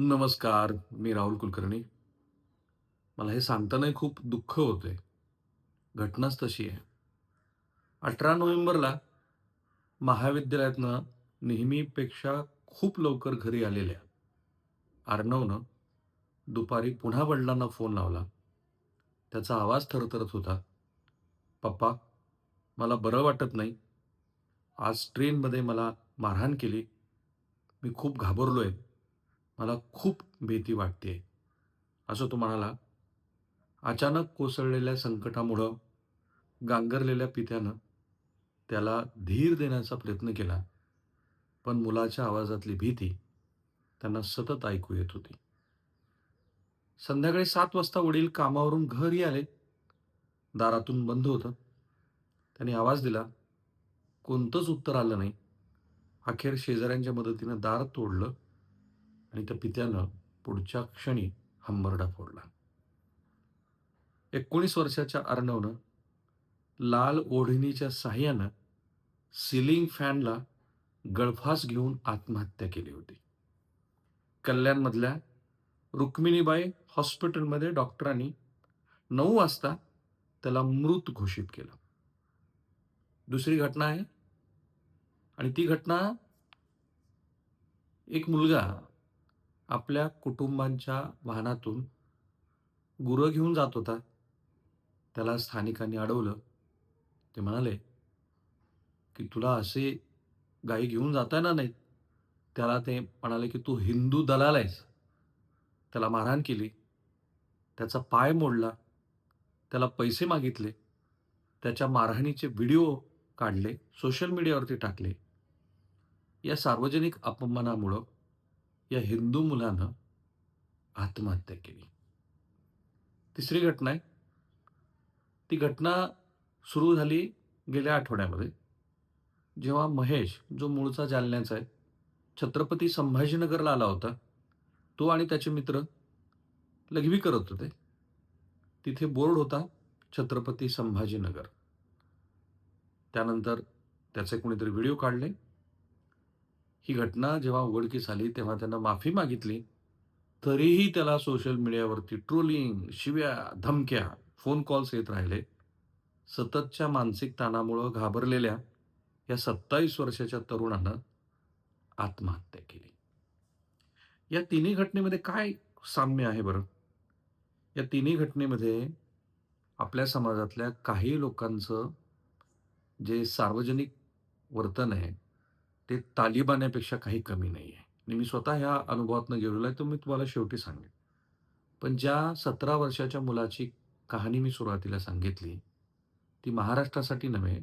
नमस्कार, मी राहुल कुलकर्णी. मला हे सांगतानाही खूप दुःख होते घटनाच तशी आहे. 18 नोव्हेंबरला महाविद्यालयातनं नेहमीपेक्षा खूप लवकर घरी आलेल्या अर्णवनं दुपारी पुन्हा वडिलांना फोन लावला. त्याचा आवाज थरथरत होता. "पप्पा, मला बरं वाटत नाही. आज ट्रेनमध्ये मला मारहाण केली. मी खूप घाबरलो आहे मला खूप भीती वाटते असं तो म्हणाला. अचानक कोसळलेल्या संकटामुळं गांगरलेल्या पित्यानं त्याला धीर देण्याचा प्रयत्न केला. पण मुलाच्या आवाजातली भीती त्यांना सतत ऐकू येत होती. संध्याकाळी सात वाजता वडील कामावरून घरी आले. दारातून बंद होतं. त्यांनी आवाज दिला. कोणतंच उत्तर आलं नाही. अखेर शेजाऱ्यांच्या मदतीनं दार तोडलं आणि त्या पित्यानं पुढच्या क्षणी हंबरडा फोडला. 19 वर्षाच्या अर्णवनं लाल ओढणीच्या साह्यानं सिलिंग फॅनला गळफास घेऊन आत्महत्या केली होती. कल्याणमधल्या रुक्मिणीबाई हॉस्पिटलमध्ये डॉक्टरांनी नऊ वाजता त्याला मृत घोषित केलं. दुसरी घटना आहे आणि ती घटना एक मुलगा आपल्या कुटुंबांच्या वाहनातून गुरं घेऊन जात होता. त्याला स्थानिकांनी अडवलं. ते म्हणाले, की "तुला असे गाई घेऊन जाता येणार नाहीत." त्याला ते म्हणाले, की "तू हिंदू दलाल आहेस." त्याला मारहाण केली. त्याचा पाय मोडला. त्याला पैसे मागितले. त्याच्या मारहाणीचे व्हिडिओ काढले, सोशल मीडियावरती टाकले. या सार्वजनिक अपमानामुळं या हिंदू मुलानं आत्महत्या केली. तिसरी घटना आहे. ती घटना सुरू झाली गेल्या आठवड्यामध्ये. जेव्हा महेश, जो मूळचा जालन्याचा आहे, छत्रपती संभाजीनगरला आला होता. तो आणि त्याचे मित्र लघवी करत होते. तिथे बोर्ड होता छत्रपती संभाजीनगर. त्यानंतर त्याचे कोणीतरी व्हिडिओ काढले. ही घटना जेव्हा उघडकीस आली तेव्हा त्यांना माफी मागितली. तरीही त्याला सोशल मीडियावरती ट्रोलिंग, शिव्या, धमक्या, फोन कॉल्स येत राहिले. सततच्या मानसिक ताणामुळं घाबरलेल्या या 27 वर्षाच्या तरुणानं आत्महत्या केली. या तिन्ही घटनेमध्ये काय साम्य आहे बरं? या तिन्ही घटनेमध्ये आपल्या समाजातल्या काही लोकांचं जे सार्वजनिक वर्तन आहे, ते तालिबान्यापेक्षा काही कमी नाही आहे. आणि मी स्वतः ह्या अनुभवातनं गेलेलो आहे, तो मी तुम्हाला शेवटी सांगेन. पण ज्या 17 वर्षाच्या मुलाची कहाणी मी सुरुवातीला सांगितली, ती महाराष्ट्रासाठी नव्हे,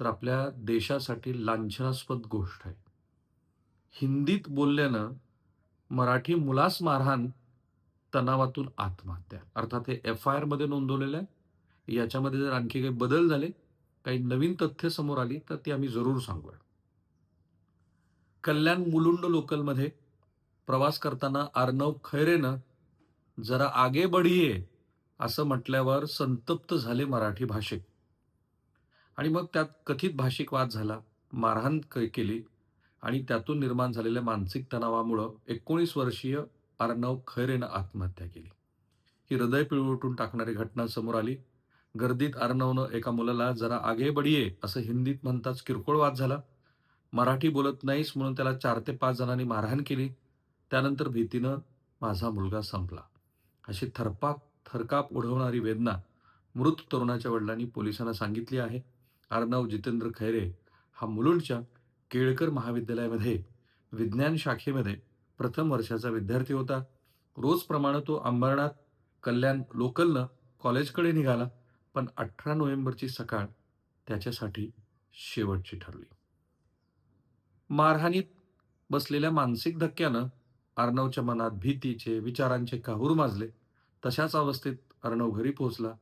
तर आपल्या देशासाठी लांछनास्पद गोष्ट आहे. हिंदीत बोलल्यानं मराठी मुलास मारहाण, तणावातून आत्महत्या. अर्थात हे एफ-आय-आरमध्ये नोंदवलेलं आहे. याच्यामध्ये जर आणखी काही बदल झाले, काही नवीन तथ्य समोर आली, तर ती आम्ही जरूर सांगूया. कल्याण मुलुंड लोकलमध्ये प्रवास करताना अर्णव खैरेनं "जरा आगे बढ़िये" असं म्हटल्यावर संतप्त झाले मराठी भाषिक. आणि मग त्यात कथित भाषिक वाद झाला, मारहाण केली आणि त्यातून निर्माण झालेल्या मानसिक तणावामुळं 19 वर्षीय अर्णव खैरेनं आत्महत्या केली. ही हृदय पिळवटून टाकणारी घटना समोर आली. गर्दीत अर्णवनं एका मुलाला "जरा आगे बढ़िये" असं हिंदीत म्हणताच किरकोळ वाद झाला. मराठी बोलत नाहीस म्हणून त्याला चार ते पाच जणांनी मारहाण केली. त्यानंतर भीतीनं माझा मुलगा संपला. अशी थरपाक थरकाप उडवणारी वेदना मृत तरुणाच्या वडिलांनी पोलिसांना सांगितली आहे. अर्णव जितेंद्र खैरे हा मुलुंडच्या केळकर महाविद्यालयामध्ये विज्ञान शाखेमध्ये प्रथम वर्षाचा विद्यार्थी होता. रोजप्रमाणे तो अंबरनाथ, कल्याण लोकलनं कॉलेजकडे निघाला. पण 18 नोव्हेंबरची सकाळ त्याच्यासाठी शेवटची ठरली. मारहाणीत बसलेल्या मानसिक धक्क्यानं अर्णवच्या मनात भीतीचे, विचारांचे काहूर माजले. तशाच अवस्थेत अर्णव घरी पोहोचला.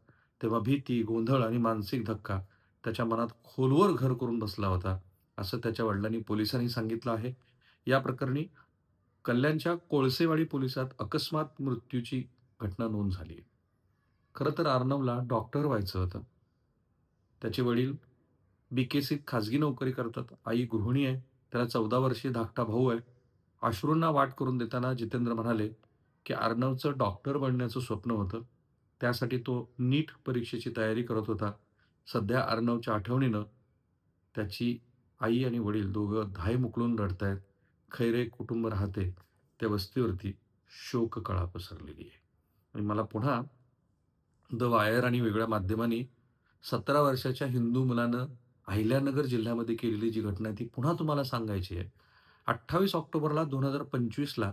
तेव्हा भीती, गोंधळ आणि मानसिक धक्का त्याच्या मनात खोलवर घर करून बसला होता, असं त्याच्या वडिलांनी पोलिसांनी सांगितलं आहे. या प्रकरणी कल्याणच्या कोळसेवाडी पोलिसात अकस्मात मृत्यूची घटना नोंद झाली आहे. खरं तर अर्णवला डॉक्टर व्हायचं होतं. त्याचे वडील बी केसी खाजगी नोकरी करतात. आई गृहिणी आहे. त्याला 14 वर्षीय धाकटा भाऊ आहे. अश्रूंना वाट करून देताना जितेंद्र म्हणाले, की अर्णवचं डॉक्टर बनण्याचं स्वप्न होतं. त्यासाठी तो नीट परीक्षेची तयारी करत होता. सध्या अर्णवच्या आठवणीनं त्याची आई आणि वडील दोघं धाय उकळून रडतायत. खैरे कुटुंब राहते त्या वस्तीवरती शोककळा पसरलेली आहे. आणि मला पुन्हा द वायर आणि वेगळ्या माध्यमांनी 17 वर्षाच्या हिंदू मुलानं अहिल्यानगर जिल्ह्यामध्ये केलेली जी घटना आहे ती पुन्हा तुम्हाला सांगायची आहे. 28 ऑक्टोबरला 2025ला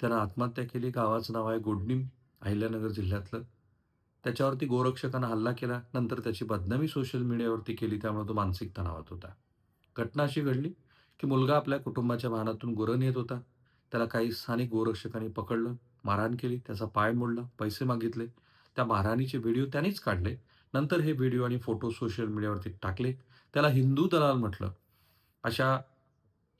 त्यानं आत्महत्या केली. गावाचं नाव आहे गोडनीम अहिल्यानगर जिल्ह्यातलं. त्याच्यावरती गोरक्षकानं हल्ला केला. नंतर त्याची बदनामी सोशल मीडियावरती केली. त्यामुळे तो मानसिक तणावात होता. घटना अशी घडली, की मुलगा आपल्या कुटुंबाच्या वाहनातून गुरं नेत होता. त्याला काही स्थानिक गोरक्षकांनी पकडलं, मारहाण केली, त्याचा पाय मोडला, पैसे मागितले. त्या मारहाणीचे व्हिडिओ त्यानेच काढले. नंतर हे व्हिडिओ आणि फोटो सोशल मीडियावरती टाकले. त्याला हिंदू दलाल म्हटलं. अशा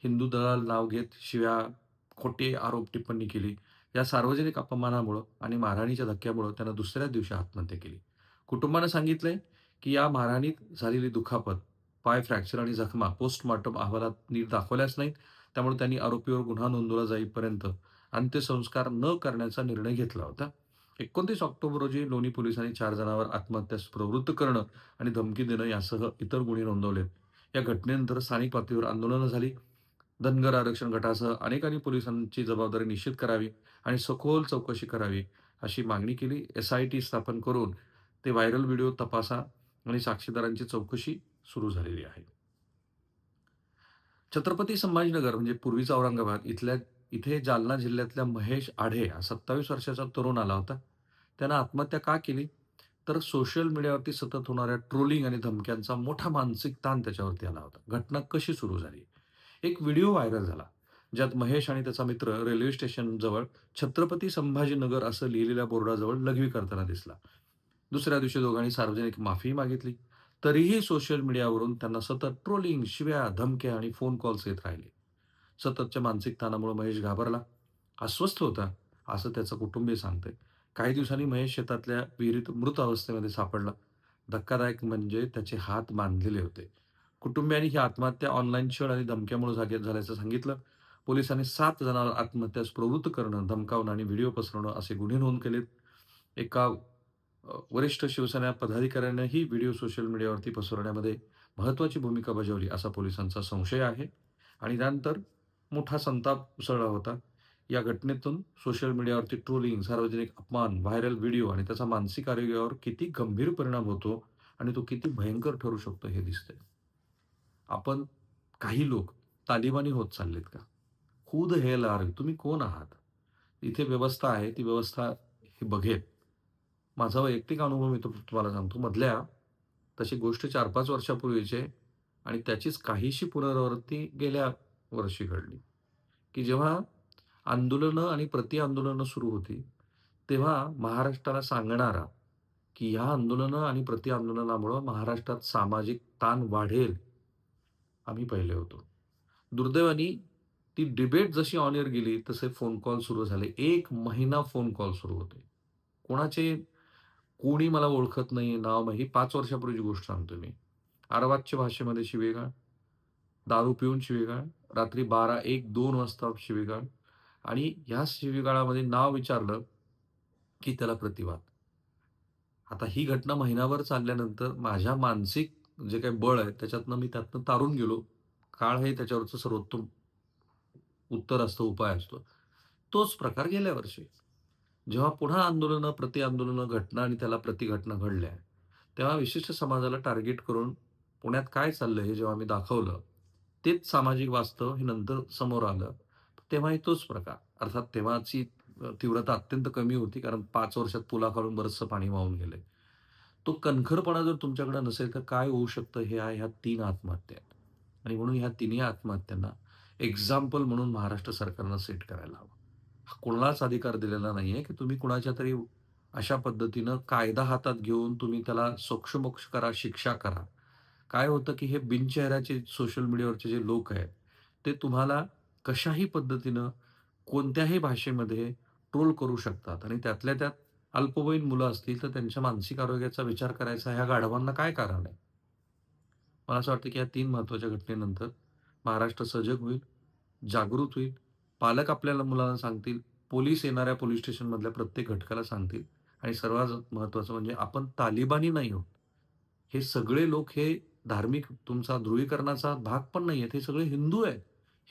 हिंदू दलाल नाव घेत शिव्या, खोटे आरोप टिप्पणी केली. या सार्वजनिक अपमानामुळं आणि मारहाणीच्या धक्क्यामुळं त्यानं दुसऱ्याच दिवशी आत्महत्या केली. कुटुंबानं सांगितलंय, की या मारहाणीत झालेली दुखापत, पाय फ्रॅक्चर आणि जखमा पोस्टमॉर्टम अहवालात नीट दाखवल्याच नाहीत. त्यामुळे त्यांनी आरोपीवर गुन्हा नोंदवला जाईपर्यंत अंत्यसंस्कार न करण्याचा निर्णय घेतला होता. 29 ऑक्टोबर रोजी लोणी पोलिसांनी चार जणांवर आत्महत्यास प्रवृत्त करणं आणि धमकी देणं यासह इतर गुन्हे नोंदवले या घटनेनंतर स्थानिक पातळीवर आंदोलनं झाली. धनगर आरक्षण गटासह अनेकांनी पोलिसांची जबाबदारी निश्चित करावी आणि सखोल चौकशी करावी, अशी मागणी केली. एस-आय-टी स्थापन करून ते व्हायरल व्हिडिओ तपासा आणि साक्षीदारांची चौकशी सुरू झालेली आहे. छत्रपती संभाजीनगर म्हणजे पूर्वीचा औरंगाबाद इथल्या इथे जालना जिल्ह्यातल्या महेश आढे हा 27 वर्षाचा तरुण आला होता. त्यानं आत्महत्या का केली? तर सोशल मीडियावरती सतत होणाऱ्या ट्रोलिंग आणि धमक्यांचा मोठा मानसिक ताण त्याच्यावरती आला होता. घटना कशी सुरू झाली? एक व्हिडिओ व्हायरल झाला. ज्यात महेश आणि त्याचा मित्र रेल्वे स्टेशनजवळ छत्रपती संभाजीनगर असं लिहिलेल्या बोर्डाजवळ लघवी करताना दिसला. दुसऱ्या दिवशी दोघांनी सार्वजनिक माफी मागितली. तरीही सोशल मीडियावरून त्यांना सतत ट्रोलिंग, शिव्या, धमक्या आणि फोन कॉल्स येत राहिले. सततच्या मानसिक ताणामुळे महेश घाबरला. अस्वस्थ होता, असं त्याचं कुटुंबीय सांगतंय. काही दिवसांनी महेश शेतातल्या विहिरीत मृत अवस्थेमध्ये सापडला. धक्कादायक म्हणजे त्याचे हात बांधलेले होते. कुटुंबियांनी ही आत्महत्या ऑनलाईन छळ आणि धमक्यामुळे झागे झाल्याचं सांगितलं. पोलिसांनी सात जणांवर आत्महत्यास प्रवृत्त करणं, धमकावणं आणि व्हिडिओ पसरवणं असे गुन्हे नोंद केलेत. एका वरिष्ठ शिवसेना पदाधिकाऱ्यानं ही व्हिडिओ सोशल मीडियावरती पसरवण्यामध्ये महत्त्वाची भूमिका बजावली असा पोलिसांचा संशय आहे. आणि त्यानंतर मोठा संताप उसळला होता. या घटनेतून सोशल मीडियावरती ट्रोलिंग, सार्वजनिक अपमान, व्हायरल व्हिडिओ आणि त्याचा मानसिक आरोग्यावर किती गंभीर परिणाम होतो आणि तो किती भयंकर ठरू शकतो हे दिसतंय. आपण काही लोक तालिबानी होत चाललेत का? हू द हेल आर तुम्ही कोण आहात? इथे व्यवस्था आहे, ती व्यवस्था हे बघेल. माझा वैयक्तिक अनुभव मी तो तुम्हाला सांगतो. मधल्या तशी गोष्ट 4-5 वर्षापूर्वीची आहे आणि त्याचीच काहीशी पुनरावृत्ती गेल्या वर्षी घडली, की जेव्हा आंदोलनं आणि प्रति-आंदोलनं सुरू होती, तेव्हा महाराष्ट्राला सांगणारा, की ह्या आंदोलनं आणि प्रति-आंदोलनामुळं महाराष्ट्रात सामाजिक ताण वाढेल, आम्ही पहिले होतो. दुर्दैवानी ती डिबेट जशी ऑन एअर गेली, तसे फोन कॉल सुरू झाले. एक महिना फोन कॉल सुरू होते. कोणाचे कोणी मला ओळखत नाही, नाव नाही. ही 5 वर्षापूर्वीची गोष्ट सांगतो मी. अर्वाच्य भाषेमध्ये शिवेगाळ दारू पिऊन शिवेगाळ रात्री 12, 1, 2 वाजता शिवीगाळ आणि ह्या शिवीगाळामध्ये नाव विचारलं, की त्याला प्रतिवाद. आता ही घटना महिनाभर चालल्यानंतर माझ्या मानसिक जे काही बळ आहे, त्याच्यातनं मी त्यातनं तारून गेलो. काळ हे त्याच्यावरचं सर्वोत्तम उत्तर असतं, उपाय असतो. तोच प्रकार गेल्या वर्षी. जेव्हा पुन्हा आंदोलनं, प्रति-आंदोलनं, घटना आणि त्याला प्रतिघटना घडल्या, तेव्हा विशिष्ट समाजाला टार्गेट करून पुण्यात काय चाललं हे जेव्हा मी दाखवलं, तेच सामाजिक वास्तव हे नंतर समोर आलं. तेव्हाही तोच प्रकार. अर्थात तेव्हाची तीव्रता अत्यंत कमी होती कारण पाच वर्षात पुलाखालून बरंचसं पाणी वाहून गेलंय. तो कणखरपणा जर तुमच्याकडे नसेल, तर काय होऊ शकतं हे आहे ह्या तीन आत्महत्या आहेत. आणि म्हणून ह्या तिन्ही आत्महत्यांना एक्झाम्पल म्हणून महाराष्ट्र सरकारनं सेट करायला हवं. हा कोणालाच अधिकार दिलेला नाही आहे की तुम्ही कुणाच्या तरी अशा पद्धतीनं कायदा हातात घेऊन तुम्ही त्याला सोक्षमोक्ष करा, शिक्षा करा. काय होतं, की हे बिनचेहऱ्याचे सोशल मीडियावरचे जे लोक आहेत, ते तुम्हाला कशाही पद्धतीनं, कोणत्याही भाषेमध्ये ट्रोल करू शकतात आणि त्यातल्या त्यात अल्पवयीन मुलं असतील, तर त्यांच्या मानसिक आरोग्याचा विचार करायचा ह्या गाढवांना काय कारण आहे? मला असं वाटतं, की या तीन महत्त्वाच्या घटनेनंतर महाराष्ट्र सजग होईल जागृत होईल. पालक आपल्याला मुलांना सांगतील. पोलीस येणाऱ्या पोलीस स्टेशनमधल्या प्रत्येक घटकाला सांगतील आणि सर्वात महत्त्वाचं म्हणजे आपण तालिबानी नाही आहोत. हे सगळे लोक हे धार्मिक तुमचा ध्रुवीकरणाचा भाग पण नाही आहेत. हे सगळे हिंदू आहेत.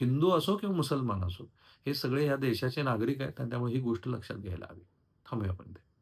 हिंदू असो किंवा मुसलमान असो. हे सगळे या देशाचे नागरिक आहेत आणि त्यामुळे ही गोष्ट लक्षात घ्यायला हवी. थांबूया आपण ते